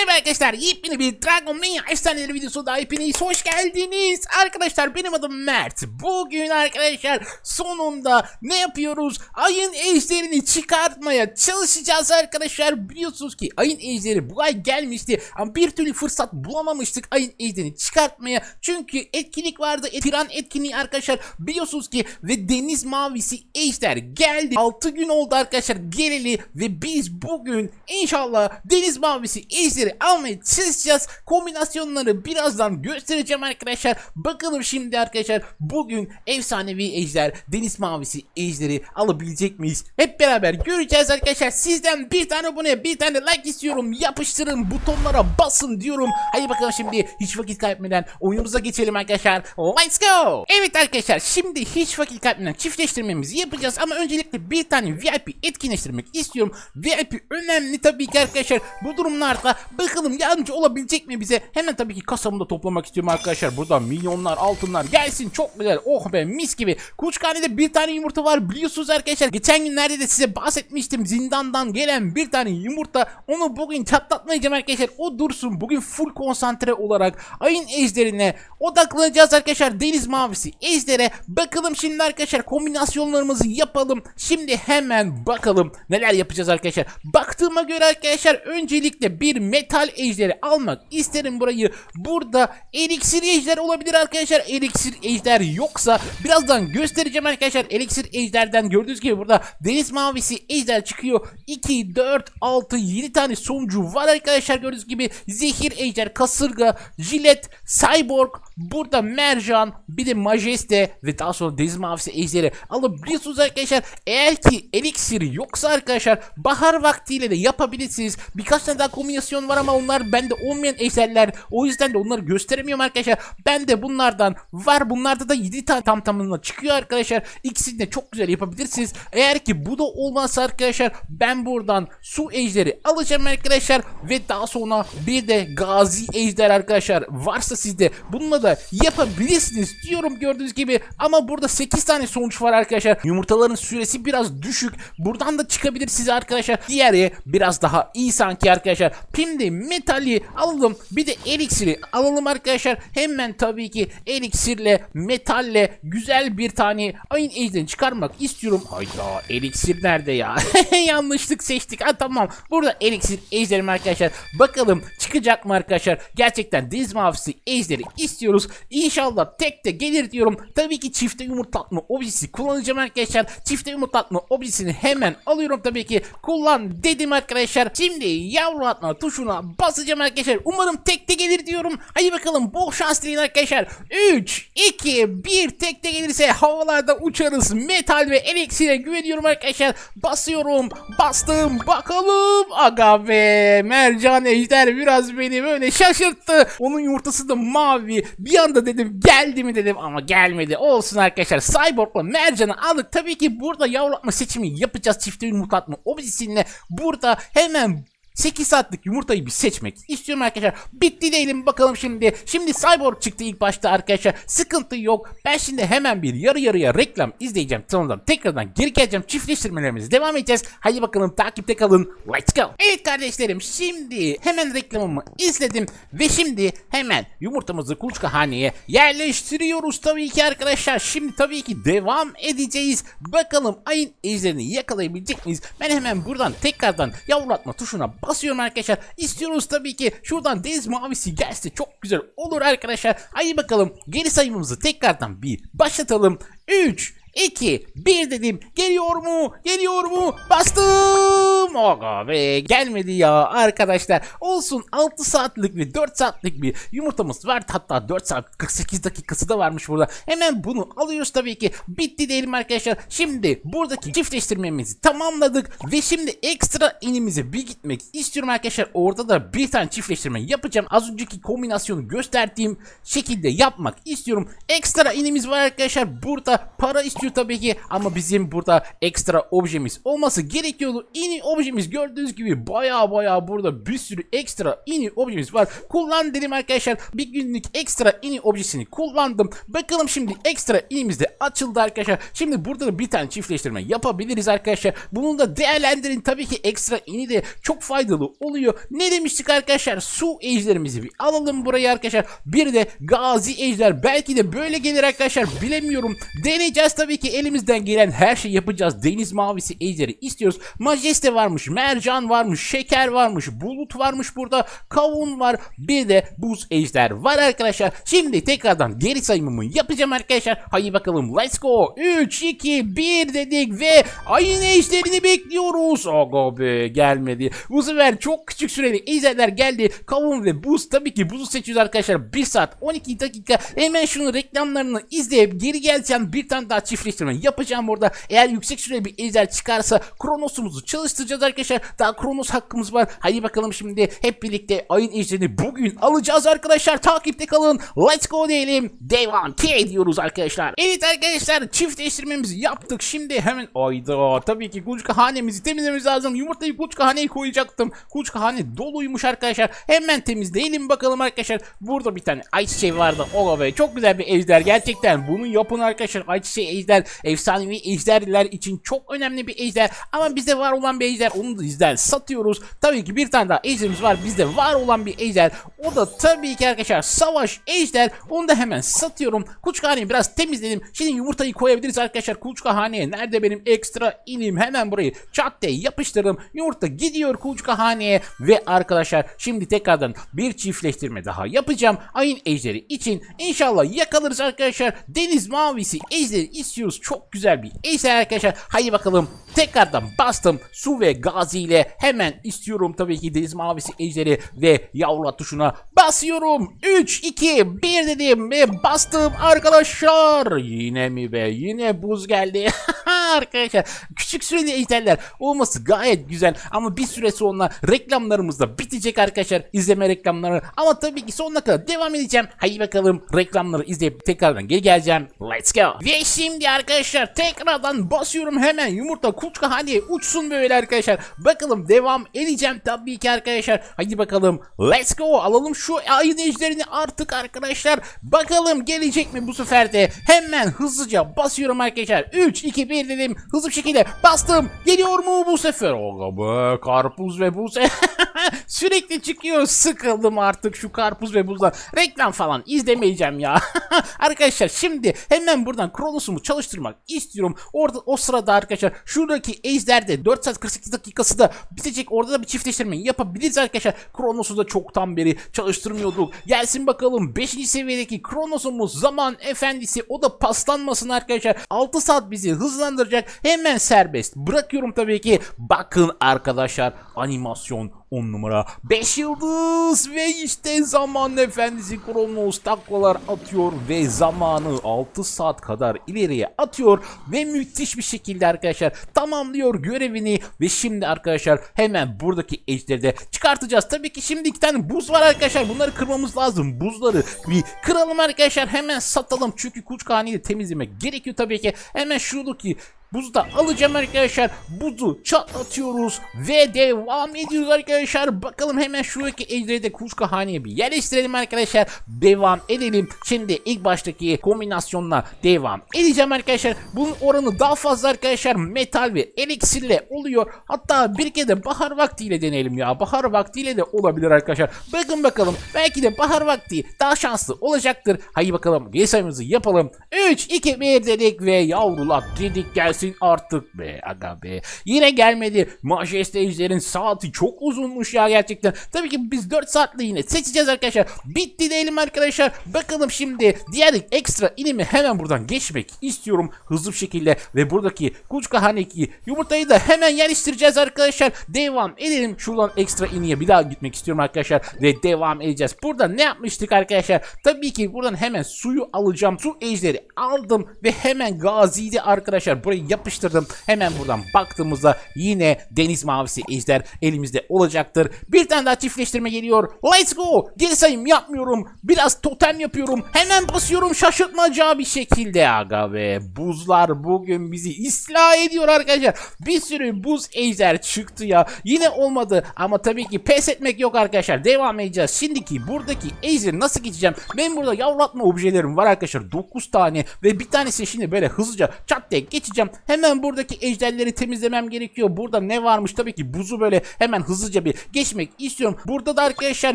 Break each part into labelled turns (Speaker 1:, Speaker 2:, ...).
Speaker 1: Merhaba arkadaşlar yepyeni bir Dragon Mania efsaneleri videosuna hepiniz hoş geldiniz. Arkadaşlar benim adım Mert. Bugün arkadaşlar sonunda ne yapıyoruz? Ayın ejderini çıkartmaya çalışacağız arkadaşlar. Biliyorsunuz ki ayın ejderi bu ay gelmişti ama bir türlü fırsat bulamamıştık ayın ejderini çıkartmaya. Çünkü etkinlik vardı. Tiran etkinliği arkadaşlar biliyorsunuz ki ve deniz mavisi ejder geldi. 6 gün oldu arkadaşlar geleli ve biz bugün inşallah deniz mavisi ejderi almaya çalışacağız. Kombinasyonları birazdan göstereceğim arkadaşlar. Bakalım şimdi arkadaşlar bugün efsanevi ejder deniz mavisi ejderi alabilecek miyiz? Hep beraber göreceğiz arkadaşlar. Sizden bir tane abone bir tane like istiyorum. Yapıştırın butonlara basın diyorum. Hadi bakalım şimdi hiç vakit kaybetmeden oyunumuza geçelim arkadaşlar. Let's go. Evet arkadaşlar şimdi hiç vakit kaybetmeden çiftleştirmemizi yapacağız ama öncelikle bir tane VIP etkinleştirmek istiyorum. VIP önemli tabii ki arkadaşlar. Bu durumlarda bakalım yardımcı olabilecek mi bize? Hemen tabii ki kasamı da toplamak istiyorum arkadaşlar. Burada milyonlar altınlar gelsin çok güzel. Oh be mis gibi. Kuluçkanede bir tane yumurta var biliyorsunuz arkadaşlar. Geçen günlerde de size bahsetmiştim. Zindandan gelen bir tane yumurta. Onu bugün çatlatmayacağım arkadaşlar. O dursun. Bugün full konsantre olarak ayın ejderine odaklanacağız arkadaşlar. Deniz mavisi ejdere. Bakalım şimdi arkadaşlar kombinasyonlarımızı yapalım. Şimdi hemen bakalım neler yapacağız arkadaşlar. Baktığıma göre arkadaşlar öncelikle bir metal ejderi almak isterim burayı. Burada eliksir ejder olabilir arkadaşlar. Eliksir ejder yoksa birazdan göstereceğim arkadaşlar. Eliksir ejderden gördüğünüz gibi burada deniz mavisi ejder çıkıyor. 2, 4, 6, 7 tane sonucu var arkadaşlar gördüğünüz gibi. Zehir ejder, kasırga, jilet, cyborg, burada mercan, bir de majeste ve daha sonra deniz mavisi ejderi alabiliyorsunuz arkadaşlar. Eğer ki eliksir yoksa arkadaşlar bahar vaktiyle de yapabilirsiniz. Birkaç tane daha kombinasyon var ama onlar bende olmayan ejderler. O yüzden de onları gösteremiyorum arkadaşlar. Bende bunlardan var. Bunlarda da 7 tane tam tamına çıkıyor arkadaşlar. İkisini de çok güzel yapabilirsiniz. Eğer ki bu da olmazsa arkadaşlar ben buradan su ejderi alacağım arkadaşlar. Ve daha sonra bir de gazi ejder arkadaşlar. Varsa sizde bununla da yapabilirsiniz diyorum gördüğünüz gibi. Ama burada 8 tane sonuç var arkadaşlar. Yumurtaların süresi biraz düşük. Buradan da çıkabilir size arkadaşlar. Diğeri biraz daha iyi sanki arkadaşlar. Şimdi metali alalım. Bir de eliksiri alalım arkadaşlar. Hemen tabii ki eliksirle metalle güzel bir tane ayın ejderini çıkarmak istiyorum. Hayda eliksir nerede ya? Yanlışlık seçtik. Ha tamam. Burada eliksir ejderim arkadaşlar. Bakalım çıkacak mı arkadaşlar? Gerçekten deniz mavisi ejderi istiyoruz. İnşallah tek de gelir diyorum. Tabii ki çifte yumurtlatma objesi kullanacağım arkadaşlar. Çifte yumurtlatma objesini hemen alıyorum tabii ki. Kullan dedim arkadaşlar. Şimdi yavru atma tuşuna basacağım arkadaşlar. Umarım tek de gelir diyorum. Hadi bakalım bol şans dileyin arkadaşlar. 3, 2, 1 tek de gelirse havalarda uçarız. Metal ve eliksire güveniyorum arkadaşlar. Basıyorum. Bastım. Bakalım. Aga be. Mercan ejder biraz beni böyle şaşırttı. Onun yumurtası da mavi. Bir anda dedim geldi mi dedim ama gelmedi. Olsun arkadaşlar. Cyborg'la mercanı aldık. Tabii ki burada yavrulatma seçimi yapacağız. Çifte yumurtlatma objesisiyle. Burada hemen 8 saatlik yumurtayı bir seçmek istiyorum arkadaşlar. Bitti değilim bakalım şimdi. Şimdi Cyborg çıktı ilk başta arkadaşlar. Sıkıntı yok. Ben şimdi hemen bir yarı yarıya reklam izleyeceğim. Sonradan tekrardan geri geleceğim. Çiftleştirmelerimize devam edeceğiz. Hadi bakalım takipte kalın. Let's go. Evet kardeşlerim şimdi hemen reklamımı izledim. Ve şimdi hemen yumurtamızı kuluçka haneye yerleştiriyoruz tabii ki arkadaşlar. Şimdi tabii ki devam edeceğiz. Bakalım ayın ejderini yakalayabilecek miyiz? Ben hemen buradan tekrardan yavrulatma tuşuna basıyorum arkadaşlar. İstiyoruz tabii ki şuradan deniz mavisi gelse çok güzel olur arkadaşlar. Hadi bakalım geri sayımımızı tekrardan bir başlatalım. 3 2 1 dedim. Geliyor mu? Geliyor mu? Bastım. Aga be gelmedi ya arkadaşlar. Olsun 6 saatlik ve 4 saatlik bir yumurtamız var. Hatta 4 saat 48 dakikası da varmış burada. Hemen bunu alıyoruz tabii ki. Bitti diyelim arkadaşlar. Şimdi buradaki çiftleştirmemizi tamamladık ve şimdi ekstra inimize bir gitmek istiyorum arkadaşlar. Orada da bir tane çiftleştirme yapacağım. Az önceki kombinasyonu gösterdiğim şekilde yapmak istiyorum. Ekstra inimiz var arkadaşlar. Burada para istiyor tabii ki ama bizim burada ekstra objemiz olması gerekiyordu. İni objemiz gördüğünüz gibi baya baya burada bir sürü ekstra ini objemiz var. Kullan dedim arkadaşlar. Bir günlük ekstra ini objesini kullandım. Bakalım şimdi ekstra inimiz de açıldı arkadaşlar. Şimdi burada da bir tane çiftleştirme yapabiliriz arkadaşlar. Bunu da değerlendirin. Tabii ki ekstra ini de çok faydalı oluyor. Ne demiştik arkadaşlar? Su ejderimizi bir alalım buraya arkadaşlar. Bir de gazi ejder. Belki de böyle gelir arkadaşlar. Bilemiyorum. Deneyeceğiz tabii ki elimizden gelen her şeyi yapacağız. Deniz mavisi ejderi istiyoruz. Majeste varmış, mercan varmış, şeker varmış, bulut varmış burada, kavun var. Bir de buz ejder var arkadaşlar. Şimdi tekrardan geri sayımımı yapacağım arkadaşlar. Haydi bakalım let's go. 3, 2, 1 dedik ve ayın ejderini bekliyoruz. Aga be gelmedi. Bu sefer çok küçük süreli ejderler geldi. Kavun ve buz tabii ki buzu seçiyoruz arkadaşlar. 1 saat 12 dakika. Hemen şunu reklamlarını izleyip geri geleceğim. Bir tane daha çiftleştirme yapacağım burada. Eğer yüksek süreli bir ejder çıkarsa Kronos'umuzu çalıştıracağız arkadaşlar. Daha Kronos hakkımız var. Hadi bakalım şimdi hep birlikte ayın ejderini bugün alacağız arkadaşlar. Takipte kalın. Let's go diyelim. Devam ki ediyoruz arkadaşlar. Evet arkadaşlar çiftleştirmemizi yaptık. Şimdi hemen ayda tabii ki kuluçka hanemizi temizlememiz lazım. Yumurtayı kuluçka haneye koyacaktım. Kuluçka hane doluymuş arkadaşlar. Hemen temizleyelim bakalım arkadaşlar. Burada bir tane ayçiçeği vardı. Ola be çok güzel bir ejder gerçekten. Bunu yapın arkadaşlar. Ayçiçeği ejder efsanevi ejderler için çok önemli bir ejder. Ama bizde var olan bir ejder. Onu da bizden satıyoruz. Tabii ki bir tane daha ejderimiz var. Bizde var olan bir ejder. O da tabii ki arkadaşlar savaş ejder. Onu da hemen satıyorum. Kuluçkahaneyi biraz temizledim. Şimdi yumurtayı koyabiliriz arkadaşlar. Kuluçkahaneye nerede benim ekstra inim? Hemen burayı çat diye yapıştırdım. Yumurta gidiyor kuluçkahaneye. Ve arkadaşlar şimdi tekrardan bir çiftleştirme daha yapacağım. Ayın ejderi için inşallah yakalarız arkadaşlar. Deniz mavisi ejderi istiyoruz. Çok güzel bir ejder arkadaşlar. Haydi bakalım. Tekrardan bastım. Su ve gazi ile hemen istiyorum tabii ki deniz mavisi ejderi ve yavrulat tuşuna basıyorum. 3, 2, 1 dedim ve bastım arkadaşlar. Yine mi be? Yine buz geldi. arkadaşlar. Küçük süreli ejderler olması gayet güzel. Ama bir süre sonra reklamlarımız da bitecek arkadaşlar. İzleme reklamları. Ama tabii ki sonuna kadar devam edeceğim. Haydi bakalım reklamları izleyip tekrardan geri geleceğim. Let's go. Ve şimdi arkadaşlar tekrardan basıyorum. Hemen yumurta kuluçka hadi uçsun böyle arkadaşlar. Bakalım devam edeceğim tabii ki arkadaşlar. Haydi bakalım. Let's go. Alalım şu ayın ejderini artık arkadaşlar. Bakalım gelecek mi bu sefer de? Hemen hızlıca basıyorum arkadaşlar. 3 2 1 dedim hızlı bir şekilde bastım. Geliyor mu bu sefer? Oga be karpuz ve buz sürekli çıkıyor sıkıldım artık şu karpuz ve buzdan reklam falan izlemeyeceğim ya. Arkadaşlar şimdi hemen buradan Kronos'umu çalıştırmak istiyorum. Orada o sırada arkadaşlar şuradaki ejderde 4 saat 48 dakikası da bitecek. Orada da bir çiftleştirme yapabiliriz arkadaşlar. Kronos'u da çoktan beri çalıştırmıyorduk. Gelsin bakalım 5. seviyedeki Kronos'umuz zaman efendisi. O da paslanmasın arkadaşlar. 6 saat bizi hızlandıracak. Hemen serbest bırakıyorum tabii ki. Bakın arkadaşlar animasyon 10 numara. 5 yıldız ve işte zaman efendisi Kronos taklalar atıyor ve zamanı 6 saat kadar ileriye atıyor ve müthiş bir şekilde arkadaşlar tamamlıyor görevini ve şimdi arkadaşlar hemen buradaki ejderi de çıkartacağız. Tabii ki şimdi iki tane buz var arkadaşlar bunları kırmamız lazım. Buzları bir kıralım arkadaşlar hemen satalım. Çünkü kuluçkahaneyi de temizlemek gerekiyor tabii ki. Hemen şuradaki Buzu da alacağım arkadaşlar. Buzu çatlatıyoruz ve devam ediyoruz arkadaşlar. Bakalım hemen şuradaki ejderi de kuluçka haneye bir yerleştirelim arkadaşlar. Devam edelim. Şimdi ilk baştaki kombinasyonla devam edeceğim arkadaşlar. Bunun oranı daha fazla arkadaşlar. Metal ve eliksirle oluyor. Hatta bir kere de bahar vaktiyle deneyelim ya. Bahar vaktiyle de olabilir arkadaşlar. Bakın bakalım. Belki de bahar vakti daha şanslı olacaktır. Haydi bakalım. Sayımızı yapalım. 3, 2, 1 dedik ve yavrular dedik gelsin artık be aga be. Yine gelmedi. Majeste Ejder'in saati çok uzunmuş ya gerçekten. Tabii ki biz 4 saatle yine seçeceğiz arkadaşlar. Bitti diyelim arkadaşlar. Bakalım şimdi diğer ekstra inimi hemen buradan geçmek istiyorum. Hızlı bir şekilde ve buradaki kuluçka haneki yumurtayı da hemen yerleştireceğiz arkadaşlar. Devam edelim. Şuradan ekstra iniye bir daha gitmek istiyorum arkadaşlar. Ve devam edeceğiz. Burada ne yapmıştık arkadaşlar? Tabii ki buradan hemen suyu alacağım. Su ejderi aldım ve hemen gaziydi arkadaşlar. Burayı yapıştırdım. Hemen buradan baktığımızda yine deniz mavisi ejder elimizde olacaktır. Bir tane daha çiftleştirme geliyor. Let's go. Geri sayım yapmıyorum. Biraz totem yapıyorum. Hemen basıyorum şaşırtmaca bir şekilde aga be. Buzlar bugün bizi ıslah ediyor arkadaşlar. Bir sürü buz ejder çıktı ya. Yine olmadı ama tabii ki pes etmek yok arkadaşlar. Devam edeceğiz. Şimdiki buradaki ejderi nasıl geçeceğim? Benim burada yavrulatma objelerim var arkadaşlar. 9 tane ve bir tanesi şimdi böyle hızlıca çat diye geçeceğim. Hemen buradaki ejderleri temizlemem gerekiyor. Burada ne varmış? Tabii ki buzu böyle hemen hızlıca bir geçmek istiyorum. Burada da arkadaşlar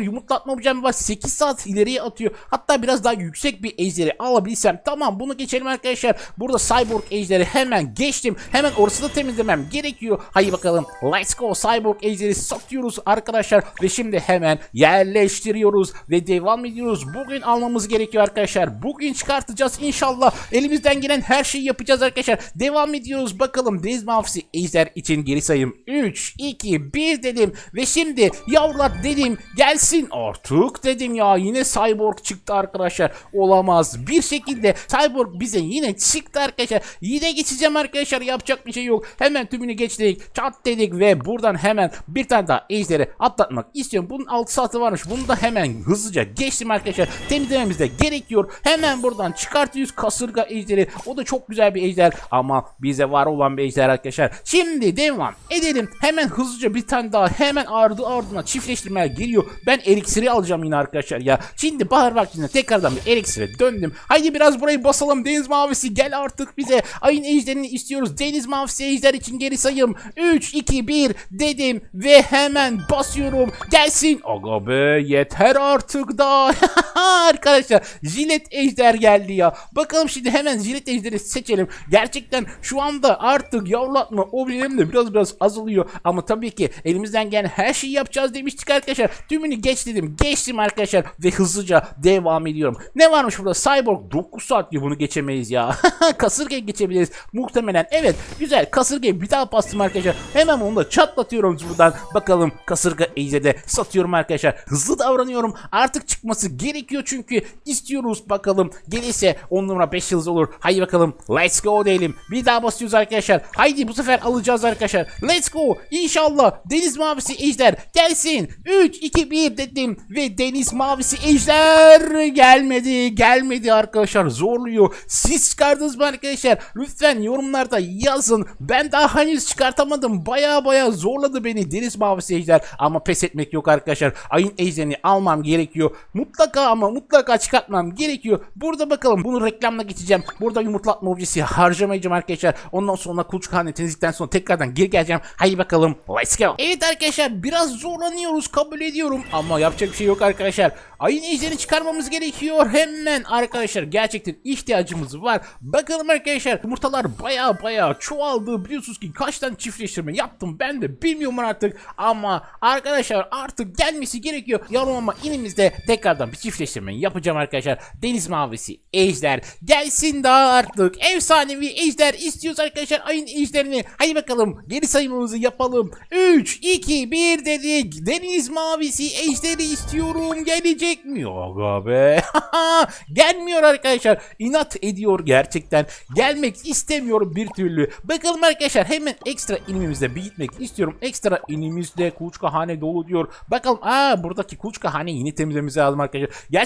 Speaker 1: yumurtlatma objem var. 8 saat ileriye atıyor. Hatta biraz daha yüksek bir ejderi alabilsem. Tamam bunu geçelim arkadaşlar. Burada cyborg ejderi hemen geçtim. Hemen orası da temizlemem gerekiyor. Haydi bakalım. Let's go. Cyborg ejderi satıyoruz arkadaşlar. Ve şimdi hemen yerleştiriyoruz. Ve devam ediyoruz. Bugün almamız gerekiyor arkadaşlar. Bugün çıkartacağız inşallah. Elimizden gelen her şeyi yapacağız arkadaşlar. Devam ediyoruz. Bakalım deniz mavisi ejder için geri sayım. 3, 2, 1 dedim. Ve şimdi yavrular dedim gelsin artık dedim ya. Yine cyborg çıktı arkadaşlar. Olamaz. Bir şekilde cyborg bize yine çıktı arkadaşlar. Yine geçeceğim arkadaşlar. Yapacak bir şey yok. Hemen tümünü geçtik. Çat dedik ve buradan hemen bir tane daha ejderi atlatmak istiyorum. Bunun 6 saati varmış. Bunu da hemen hızlıca geçtim arkadaşlar. Temizlememiz de gerekiyor. Hemen buradan çıkartıyoruz kasırga ejderi. O da çok güzel bir ejder ama bize var olan bir ejder arkadaşlar. Şimdi devam edelim. Hemen hızlıca bir tane daha hemen ardı ardına çiftleştirmeler geliyor. Ben eliksiri alacağım yine arkadaşlar ya. Şimdi bahar vaktinde tekrardan bir eliksire döndüm. Haydi biraz burayı basalım. Deniz mavisi gel artık bize. Ayın ejderini istiyoruz. Deniz mavisi ejder için geri sayım. 3, 2, 1 dedim ve hemen basıyorum. Gelsin. Aga be yeter artık da. arkadaşlar jilet ejder geldi ya. Bakalım şimdi hemen jilet ejderi seçelim. Gerçekten şu anda artık yavrulatma objelerim de biraz biraz azalıyor. Ama tabii ki elimizden gelen her şeyi yapacağız demiştik arkadaşlar. Tümünü geç dedim. Geçtim arkadaşlar ve hızlıca devam ediyorum. Ne varmış burada? Cyborg 9 saat diyor bunu geçemeyiz ya. Kasırgayı geçebiliriz. Muhtemelen evet. Güzel. Kasırgayı bir daha bastım arkadaşlar. Hemen onu da çatlatıyorum buradan. Bakalım kasırga ejderde satıyorum arkadaşlar. Hızlı davranıyorum. Artık çıkması gerekiyor çünkü istiyoruz bakalım. Gelirse 10 numara 5 yıldız olur. Haydi bakalım. Let's go diyelim. Bir daha basıyoruz arkadaşlar. Haydi bu sefer alacağız arkadaşlar. Let's go. İnşallah deniz mavisi ejder gelsin. 3 2 1 dedim ve deniz mavisi ejder gelmedi. Gelmedi arkadaşlar. Zorluyor. Siz çıkardınız mı arkadaşlar? Lütfen yorumlarda yazın. Ben daha henüz çıkartamadım. Baya baya zorladı beni deniz mavisi ejder. Ama pes etmek yok arkadaşlar. Ayın ejderini almam gerekiyor. Mutlaka ama mutlaka çıkartmam gerekiyor. Burada bakalım bunu reklamla geçeceğim. Burada yumurtlatma objesi harcamayacağım arkadaşlar. Ondan sonra kuluçkahane temizlikten sonra tekrardan geri geleceğim. Haydi bakalım. Let's go. Evet arkadaşlar biraz zorlanıyoruz kabul ediyorum. Ama yapacak bir şey yok arkadaşlar. Ayın ejderini çıkarmamız gerekiyor. Hemen arkadaşlar gerçekten ihtiyacımız var. Bakalım arkadaşlar yumurtalar baya baya çoğaldı. Biliyorsunuz ki kaç tane çiftleştirme yaptım ben de bilmiyorum artık. Ama arkadaşlar artık gelmesi gerekiyor. Yarılama inimizde tekrardan bir çiftleştirme yapacağım arkadaşlar. Deniz mavisi ejder gelsin daha artık. Efsanevi ejder istiyoruz arkadaşlar ayın ejderini. Haydi bakalım geri sayımımızı yapalım. 3, 2, 1 dedik. Deniz mavisi ejderi istiyorum. Gelecek mi? Yok be. Gelmiyor arkadaşlar. İnat ediyor gerçekten. Gelmek istemiyorum bir türlü. Bakalım arkadaşlar hemen ekstra inimimizde bir gitmek istiyorum. Ekstra inimizde kuluçkahane dolu diyor. Bakalım aa buradaki kuluçkahane yine temizlememiz lazım arkadaşlar. Gerçekten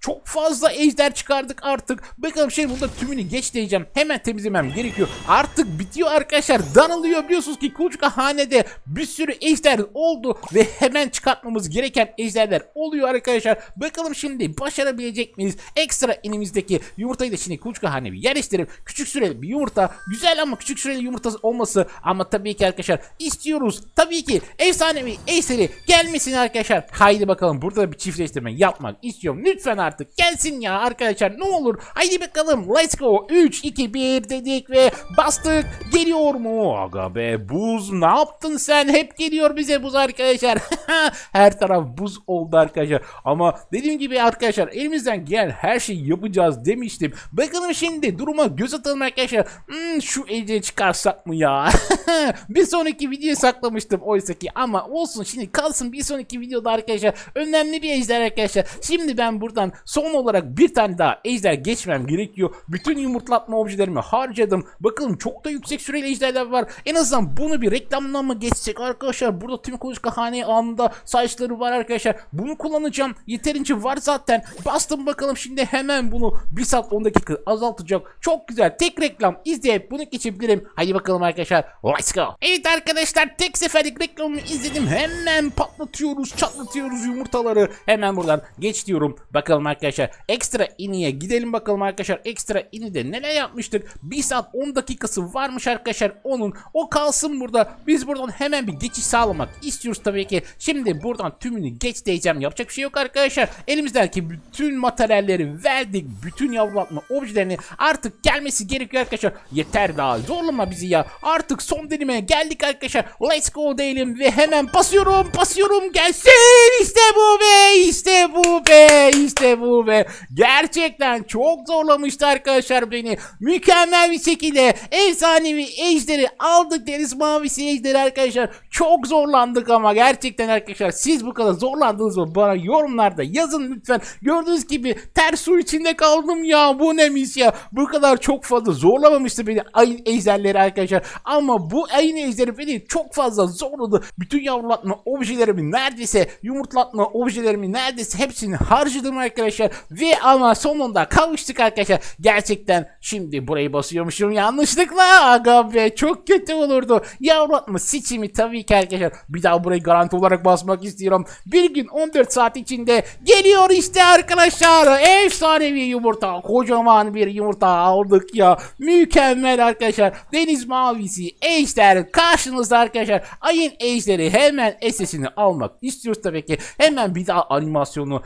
Speaker 1: çok fazla ejder çıkardık artık. Bakalım şey burada tümünü geç diyeceğim. Hemen temizlemem gerekiyor. Artık bitiyor arkadaşlar. Daralıyor biliyorsunuz ki kuluçkahanede bir sürü ejder oldu ve hemen çıkartmamız gereken ejderler oluyor arkadaşlar. Bakalım şimdi başarabilecek miyiz? Ekstra inimizdeki yumurtayı da şimdi kuluçkahane bir yerleştirip küçük süreli bir yumurta. Güzel ama küçük süreli yumurta olması ama tabii ki arkadaşlar istiyoruz. Tabii ki efsanevi ejderi gelmesin arkadaşlar. Haydi bakalım burada da bir çiftleştirme yapmak istiyorum. Lütfen artık gelsin ya arkadaşlar ne olur. Haydi bakalım let's go. 3 2 1 dedik ve bastık. Geliyor mu? Aga be buz ne yaptın sen? Hep geliyor bize buz arkadaşlar. her taraf buz oldu arkadaşlar. Ama dediğim gibi arkadaşlar elimizden gelen her şeyi yapacağız demiştim. Bakalım şimdi duruma göz atalım arkadaşlar. Hmm, şu ejderi çıkarsak mı ya? bir sonraki videoya saklamıştım oysa ki ama olsun şimdi kalsın bir sonraki videoda arkadaşlar. Önemli bir ejder arkadaşlar. Şimdi Şimdi ben buradan son olarak bir tane daha ejder geçmem gerekiyor. Bütün yumurtlatma objelerimi harcadım. Bakalım çok da yüksek süreli ejderler var. En azından bunu bir reklamla mı geçsek arkadaşlar? Burada tüm kuluçkahane anında saçları var arkadaşlar. Bunu kullanacağım. Yeterince var zaten. Bastım bakalım şimdi hemen bunu 1 saat 10 dakika azaltacak. Çok güzel. Tek reklam izleyip bunu geçebilirim. Hadi bakalım arkadaşlar. Let's go. Evet arkadaşlar tek seferlik reklamımı izledim. Hemen patlatıyoruz, çatlatıyoruz yumurtaları. Hemen buradan geç diyorum. Bakalım arkadaşlar. Ekstra iniye gidelim bakalım arkadaşlar. Ekstra inide neler yapmıştık? 1 saat 10 dakikası varmış arkadaşlar onun. O kalsın burada. Biz buradan hemen bir geçiş sağlamak istiyoruz tabii ki. Şimdi buradan tümünü geç diyeceğim. Yapacak bir şey yok arkadaşlar. Elimizdeki bütün materyalleri verdik. Bütün yavrulatma objelerini artık gelmesi gerekiyor arkadaşlar. Yeter daha zorlama bizi ya. Artık son dilimeye geldik arkadaşlar. Let's go diyelim ve hemen basıyorum basıyorum gelsin. İşte bu be işte bu be işte bu be. Gerçekten çok zorlamıştı arkadaşlar beni. Mükemmel bir şekilde efsanevi ejderi aldık deniz mavisi ejderi arkadaşlar. Çok zorlandık ama gerçekten arkadaşlar siz bu kadar zorlandınız mı? Bana yorumlarda yazın lütfen. Gördüğünüz gibi ters su içinde kaldım ya. Bu neymiş ya? Bu kadar çok fazla zorlamamıştı beni ayın ejderleri arkadaşlar. Ama bu ayın ejderi beni çok fazla zorladı. Bütün yavrulatma objelerimi neredeyse yumurtlatma objelerimi neredeyse hepsini harcadım arkadaşlar. Ve ama sonunda kavuştuk arkadaşlar. Gerçekten şimdi burayı basıyormuşum yanlışlıkla. Aga be çok kötü olurdu. Yavrulatma seçimi tabii ki arkadaşlar. Bir daha burayı garanti olarak basmak istiyorum. Bir gün 14 saat içinde geliyor işte arkadaşlar. Efsanevi yumurta. Kocaman bir yumurta aldık ya. Mükemmel arkadaşlar. Deniz mavisi ejder karşınızda arkadaşlar. Ayın ejderi hemen SS'ini almak istiyoruz tabii ki. Hemen bir daha animasyonu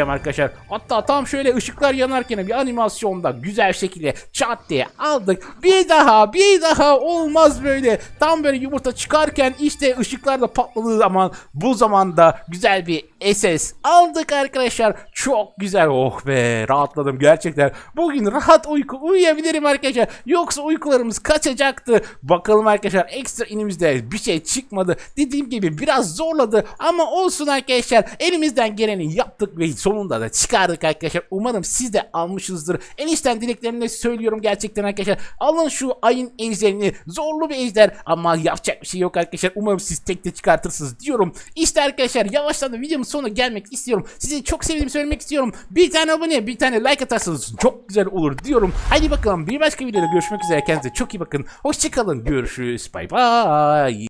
Speaker 1: izleyeceğim arkadaşlar. Hatta tam şöyle ışıklar yanarken bir animasyonda güzel şekilde çat diye aldık. Bir daha bir daha olmaz böyle. Tam böyle yumurta çıkarken işte ışıklar da patladığı zaman bu zamanda güzel bir SS aldık arkadaşlar. Çok güzel. Oh be rahatladım gerçekten. Bugün rahat uyku uyuyabilirim arkadaşlar. Yoksa uykularımız kaçacaktı. Bakalım arkadaşlar ekstra inimizde bir şey çıkmadı. Dediğim gibi biraz zorladı ama olsun arkadaşlar. Elimizden geleni yaptık ve sonunda da çıkardık arkadaşlar. Umarım siz de almışsınızdır. En içten dileklerimle söylüyorum gerçekten arkadaşlar. Alın şu ayın ejderini. Zorlu bir ejder ama yapacak bir şey yok arkadaşlar. Umarım siz tek de çıkartırsınız diyorum. İşte arkadaşlar yavaştan da videomun sonuna gelmek istiyorum. Sizi çok sevdiğimi söylemek istiyorum. Bir tane abone, bir tane like atarsanız çok güzel olur diyorum. Hadi bakalım bir başka videoda görüşmek üzere. Kendinize çok iyi bakın. Hoşçakalın. Görüşürüz. Bay bay.